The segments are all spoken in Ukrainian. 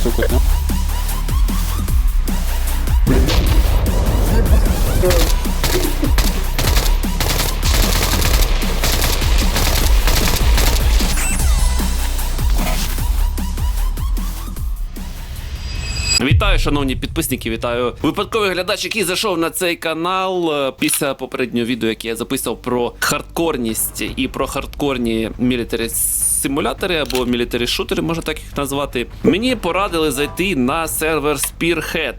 штуку, так? Вітаю, шановні підписники, вітаю випадковий глядач, який зайшов на цей канал е, після попереднього відео, яке я записав про хардкорність і про хардкорні мілітарі симулятори або мілітарі шутери, можна так їх назвати. Мені порадили зайти на сервер Spearhead.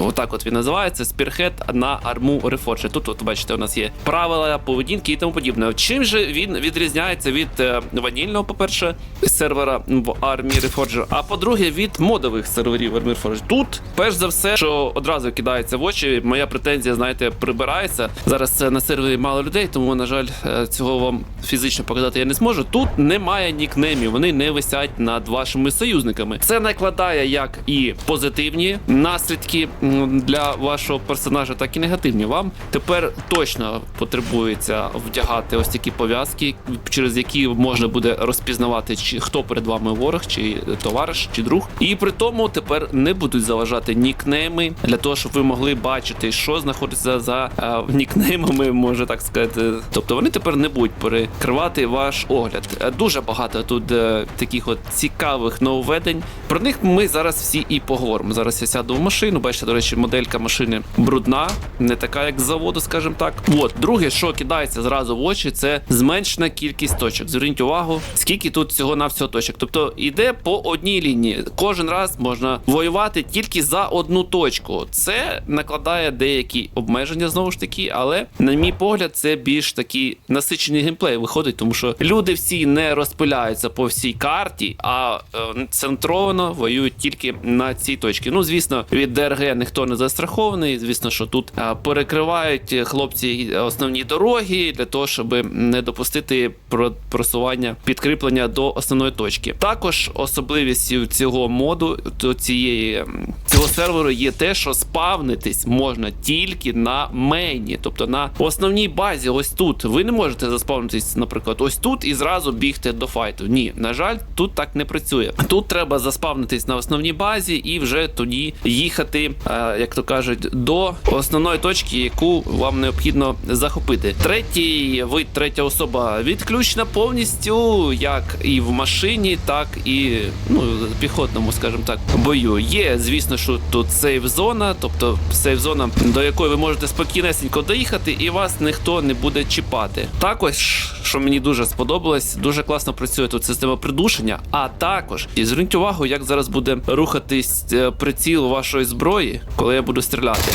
Ну, отак от він називається Spearhead на арму Reforged. Тут, от бачите, у нас є правила поведінки і тому подібне. Чим же він відрізняється від е, ванільного, по-перше, сервера в армії Reforged, а по-друге, від модових серверів армії Reforged. Тут, перш за все, що одразу кидається в очі, моя претензія, знаєте, прибирається. Зараз на сервері мало людей, тому, на жаль, е, цього вам фізично показати я не зможу. Тут немає нікнеймів, вони не висять над вашими союзниками. Це накладає як і позитивні наслідки для вашого персонажа, так і негативні. Вам тепер точно потребується вдягати ось такі пов'язки, через які можна буде розпізнавати, чи хто перед вами ворог, чи товариш, чи друг. І при тому тепер не будуть заважати нікнейми для того, щоб ви могли бачити, що знаходиться за е, нікнеймами, може так сказати. Тобто вони тепер не будуть перекривати ваш огляд. Е, Дуже багато тут е, таких от цікавих нововведень. Про них ми зараз всі і поговоримо. Зараз я сяду в машину. Бачите, до речі, моделька машини брудна, не така, як з заводу, скажімо так. От, друге, що кидається зразу в очі, це зменшена кількість точок. Зверніть увагу, скільки тут всього на всього точок. Тобто йде по одній лінії. Кожен раз можна воювати тільки за одну точку. Це накладає деякі обмеження знову ж таки, але на мій погляд, це більш такий насичений геймплей виходить, тому що люди всі не розпиляються по всій карті, а е, центровано воюють тільки на цій точці. Ну, звісно, від ДРГ ніхто не застрахований. Звісно, що тут е, перекривають хлопці основні дороги для того, щоб не допустити про- просування підкріплення до основної точки. Також особливістю цього моду, цієї цього серверу є те, що спавнитись можна тільки на мейні, тобто на основній базі. Ось тут ви не можете заспавнитись, наприклад, ось тут і зразу бігти до файту. Ні, на жаль, тут так не працює. Тут треба заспавнитись на основній базі і вже тоді їхати, е, як то кажуть, до основної точки, яку вам необхідно захопити. Третій вид, третя особа відключена повністю, як і в машині, так і ну піхотному, скажімо так, бою. Є, звісно, що тут сейф зона, тобто сейф зона, до якої ви можете спокійнесенько доїхати, і вас ніхто не буде чіпати. Також, що мені дуже сподобалось, дуже класно працює тут система придушення. А також і зверніть увагу, як зараз буде рухатись е, приціл вашої зброї, коли я буду стріляти.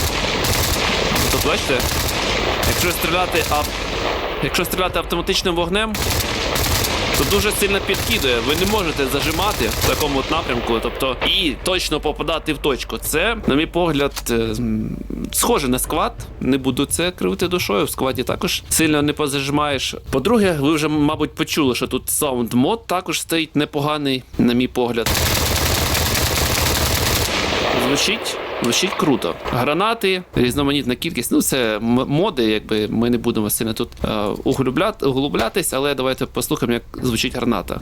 Тобто, бачите, якщо стріляти, а якщо стріляти автоматичним вогнем, то дуже сильно підкидує. Ви не можете зажимати в такому от напрямку, тобто і точно попадати в точку. Це, на мій погляд, е, схоже на сквад. Не буду це кривити душою. В скваді також сильно не позажимаєш. По-друге, ви вже, мабуть, почули, що тут саунд мод також стоїть непоганий, на мій погляд. Звучить. Звучить круто. Гранати, різноманітна кількість. Ну, це моди, якби ми не будемо сильно тут е, углублятись, але давайте послухаємо, як звучить граната.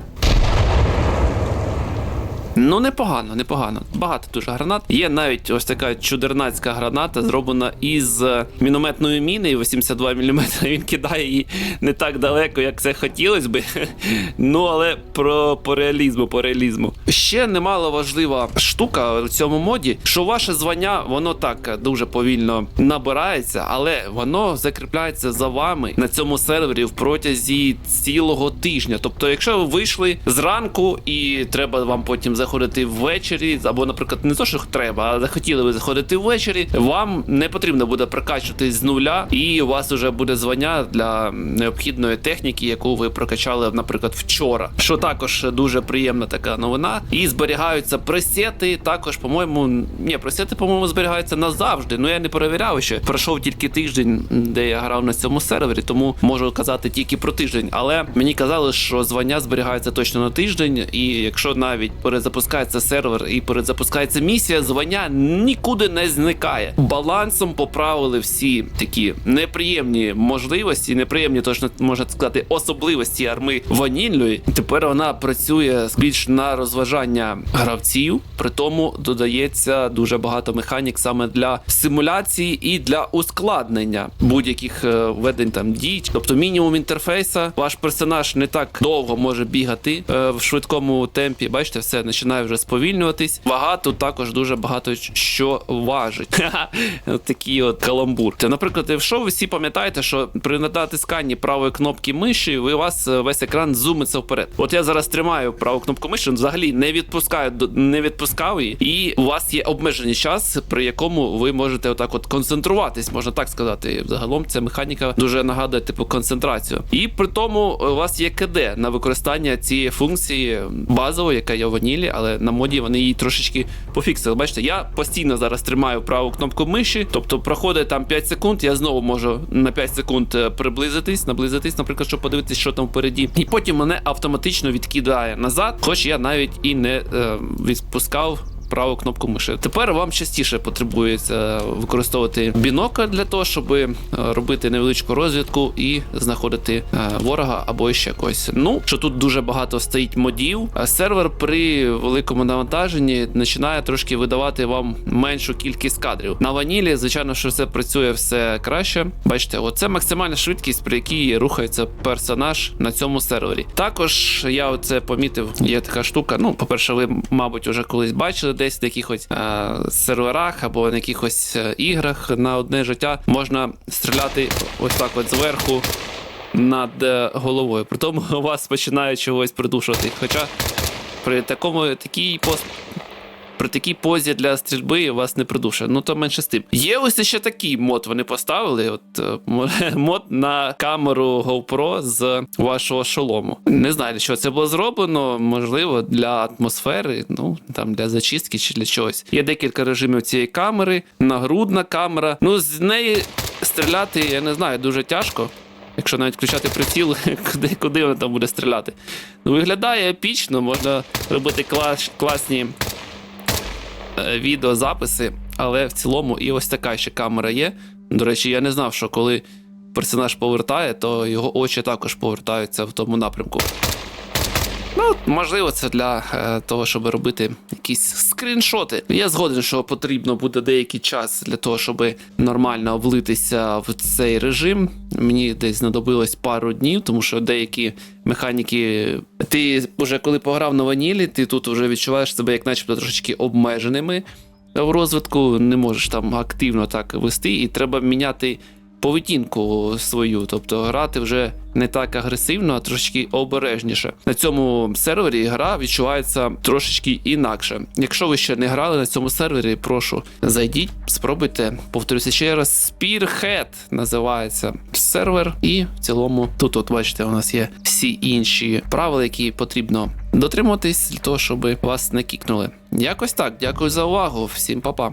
Ну, непогано, непогано. Багато дуже гранат. Є навіть ось така чудернацька граната, зроблена із е, мінометної міни 82 мм. Він кидає її не так далеко, як це хотілося би. Ну, але про по реалізму, по реалізму. Ще немало важлива штука в цьому моді, що ваше звання, воно так дуже повільно набирається, але воно закріпляється за вами на цьому сервері в протязі цілого тижня. Тобто, якщо ви вийшли зранку і треба вам потім заходити ввечері, або, наприклад, не то, що треба, а захотіли ви заходити ввечері, вам не потрібно буде прокачуватись з нуля, і у вас вже буде звання для необхідної техніки, яку ви прокачали, наприклад, вчора. Що також дуже приємна така новина. І зберігаються пресети. Також, по-моєму, ні, пресети, по-моєму, зберігаються назавжди. Ну я не перевіряв ще. Пройшов тільки тиждень, де я грав на цьому сервері, тому можу казати тільки про тиждень. Але мені казали, що звання зберігається точно на тиждень, і якщо навіть перезапустити перезапускається сервер і перезапускається місія, звання нікуди не зникає. Балансом поправили всі такі неприємні можливості, неприємні, точно можна сказати, особливості арми ванільної. Тепер вона працює більш на розважання гравців, при тому додається дуже багато механік саме для симуляції і для ускладнення будь-яких е, ведень там дій. Тобто мінімум інтерфейса. Ваш персонаж не так довго може бігати е, в швидкому темпі. Бачите, все починає вже сповільнюватись. Вага тут також дуже багато що важить. От Такий от каламбур. Та, наприклад, якщо ви всі пам'ятаєте, що при натисканні правої кнопки миші, у вас е, весь екран зумиться вперед. От я зараз тримаю праву кнопку миші, взагалі не відпускаю не відпускав її, і у вас є обмежений час, при якому ви можете отак от концентруватись, можна так сказати. Загалом ця механіка дуже нагадує типу концентрацію. І при тому у вас є КД на використання цієї функції базової, яка є в ванілі, але на моді вони її трошечки пофіксили. Бачите, я постійно зараз тримаю праву кнопку миші, тобто проходить там 5 секунд, я знову можу на 5 секунд е, приблизитись, наблизитись, наприклад, щоб подивитися, що там впереді. І потім мене автоматично відкидає назад, хоч я навіть і не е, відпускав. Праву кнопку миші. Тепер вам частіше потребується використовувати бінокль для того, щоб е, робити невеличку розвідку і знаходити е, ворога або ще когось. Ну що тут дуже багато стоїть модів. А сервер при великому навантаженні починає трошки видавати вам меншу кількість кадрів. На ванілі, звичайно, що все працює все краще. Бачите, оце максимальна швидкість, при якій рухається персонаж на цьому сервері. Також я оце помітив, є така штука. Ну, по-перше, ви, мабуть, вже колись бачили десь в якихось е, серверах або на якихось е, іграх на одне життя можна стріляти ось так, от зверху над е, головою. При тому вас починає чогось придушувати. Хоча при такому такій пост. При такій позі для стрільби вас не придушує. Ну то менше з тим. Є ось ще такий мод. Вони поставили. От е, мод на камеру GoPro з вашого шолому. Не знаю, для чого це було зроблено. Можливо, для атмосфери, ну там для зачистки чи для чогось. Є декілька режимів цієї камери, нагрудна камера. Ну з неї стріляти, я не знаю, дуже тяжко. Якщо навіть включати приціл, куди, куди вона там буде стріляти. Ну, виглядає епічно, можна робити клас, класні відеозаписи, але в цілому і ось така ще камера є. До речі, я не знав, що коли персонаж повертає, то його очі також повертаються в тому напрямку. Ну, можливо, це для е, того, щоб робити якісь скріншоти. Я згоден, що потрібно буде деякий час для того, щоб нормально влитися в цей режим. Мені десь знадобилось пару днів, тому що деякі механіки. Ти вже коли пограв на ванілі, ти тут вже відчуваєш себе як начебто трошечки обмеженими в розвитку, не можеш там активно так вести, і треба міняти поведінку свою, тобто грати вже не так агресивно, а трошки обережніше. На цьому сервері гра відчувається трошечки інакше. Якщо ви ще не грали на цьому сервері, прошу зайдіть, спробуйте. Повторюся ще раз, Spearhead називається сервер, і в цілому тут, от бачите, у нас є всі інші правила, які потрібно дотримуватись для того, щоб вас не кікнули. Якось так. Дякую за увагу. Всім па-па.